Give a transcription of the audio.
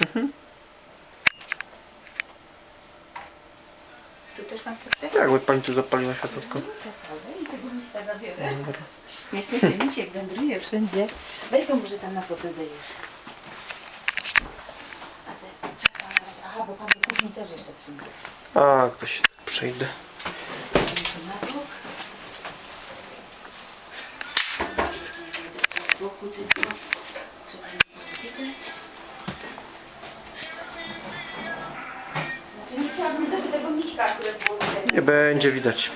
Mhm. Tu też mam coś Tak, bo pani tu zapaliła światło. No, I tego myśla zabiorę. No, jeszcze ten misiek wędruje wszędzie. Weź go może tam na fotel dajesz. A te. Aha, bo pan do też jeszcze przyjdzie. A, ktoś przyjdzie. Ręce na bok. Widać. Nie będzie widać.